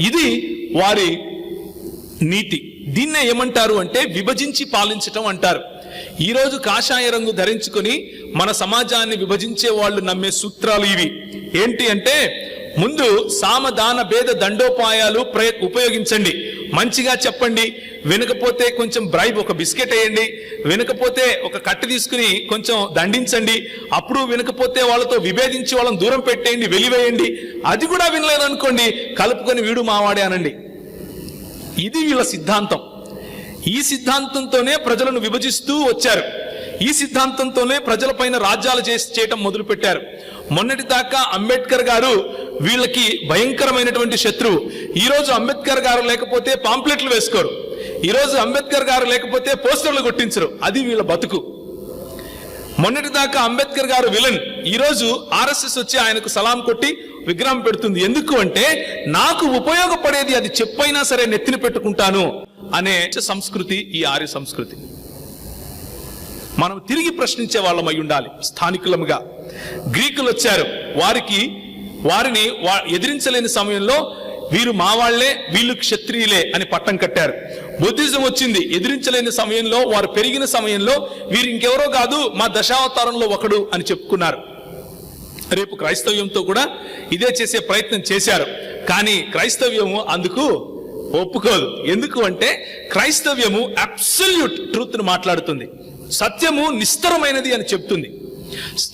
ఇది వారి నీతి. దీన్నే ఏమంటారు అంటే విభజించి పాలించటం అంటారు. ఈరోజు కాషాయ రంగు ధరించుకొని మన సమాజాన్ని విభజించే వాళ్ళు నమ్మే సూత్రాలు ఇవి. ఏంటి అంటే ముందు సామదాన భేద దండోపాయాలు ప్రయ ఉపయోగించండి. మంచిగా చెప్పండి. వినకపోతే కొంచెం బ్రైబ్ ఒక బిస్కెట్ వేయండి. వినకపోతే ఒక కట్ట తీసుకుని కొంచెం దండించండి. అప్పుడు వినకపోతే వాళ్ళతో విభేదించి వాళ్ళని దూరం పెట్టేయండి వెలివేయండి. అది కూడా వినలేదనుకోండి కలుపుకొని వీడు మావాడే అనండి. ఇది వీళ్ళ సిద్ధాంతం. ఈ సిద్ధాంతంతోనే ప్రజలను విభజిస్తూ వచ్చారు. ఈ సిద్ధాంతంతోనే ప్రజలపైన రాజ్యాలు చేసి చేయటం మొదలుపెట్టారు. మొన్నటి దాకా అంబేద్కర్ గారు వీళ్ళకి భయంకరమైనటువంటి శత్రువు. ఈ రోజు అంబేద్కర్ గారు లేకపోతే పాంప్లెట్లు వేసుకోరు. ఈ రోజు అంబేద్కర్ గారు లేకపోతే పోస్టర్లు కొట్టించరు. అది వీళ్ళ బతుకు. మొన్నటి దాకా అంబేద్కర్ గారు విలన్. ఈ రోజు ఆర్ఎస్ఎస్ వచ్చి ఆయనకు సలాం కొట్టి విగ్రహం పెడుతుంది. ఎందుకు అంటే నాకు ఉపయోగపడేది అది చెప్పైనా సరే నెత్తిన పెట్టుకుంటాను అనే సంస్కృతి ఈ ఆర్య సంస్కృతి. మనం తిరిగి ప్రశ్నించే వాళ్ళం అయి ఉండాలి. స్థానికులముగా. గ్రీకులు వచ్చారు వారికి వారిని వా- ఎదిరించలేని సమయంలో వీరు మా వాళ్ళే వీళ్ళు క్షత్రియులే అని పట్టం కట్టారు. బుద్ధిజం వచ్చింది. ఎదిరించలేని సమయంలో వారు పెరిగిన సమయంలో వీరు ఇంకెవరో కాదు మా దశావతారంలో ఒకడు అని చెప్పుకున్నారు. రేపు క్రైస్తవ్యంతో కూడా ఇదే చేసే ప్రయత్నం చేశారు. కానీ క్రైస్తవ్యము అందుకు ఒప్పుకోదు. ఎందుకు అంటే క్రైస్తవ్యము అబ్సల్యూట్ ట్రూత్ను మాట్లాడుతుంది. సత్యము నిస్తరమైనది అని చెప్తుంది.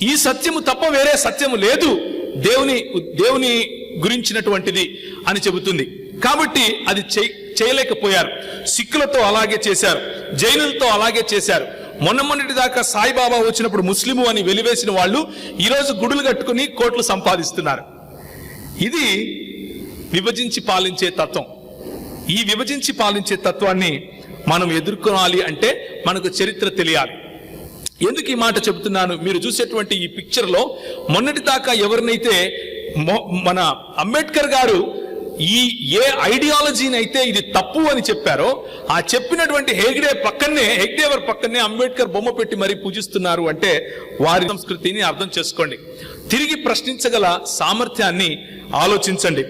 ఈ సత్యము తప్ప వేరే సత్యము లేదు. దేవుని దేవుని గురించినటువంటిది అని చెబుతుంది. కాబట్టి అది చేయలేకపోయారు. సిక్కులతో అలాగే చేశారు. జైనులతో అలాగే చేశారు. మొన్న మొన్నటి దాకా సాయిబాబా వచ్చినప్పుడు ముస్లిము అని వెలివేసిన వాళ్ళు ఈరోజు గుడులు కట్టుకుని కోట్లు సంపాదిస్తున్నారు. ఇది విభజించి పాలించే తత్వం. ఈ విభజించి పాలించే తత్వాన్ని మనం ఎదుర్కోవాలి అంటే మనకు చరిత్ర తెలియాలి. ఎందుకు ఈ మాట చెబుతున్నాను? మీరు చూసేటువంటి ఈ పిక్చర్లో మొన్నటి దాకా ఎవరినైతే మొ- మన అంబేద్కర్ గారు ఈ ఏ ఐడియాలజీని అయితే ఇది తప్పు అని చెప్పారో ఆ చెప్పినటువంటి హెగ్డే పక్కనే హెగ్డేవర్ పక్కనే అంబేద్కర్ బొమ్మ పెట్టి మరీ పూజిస్తున్నారు అంటే వారి సంస్కృతిని అర్థం చేసుకోండి. తిరిగి ప్రశ్నించగల సామర్థ్యాన్ని ఆలోచించండి.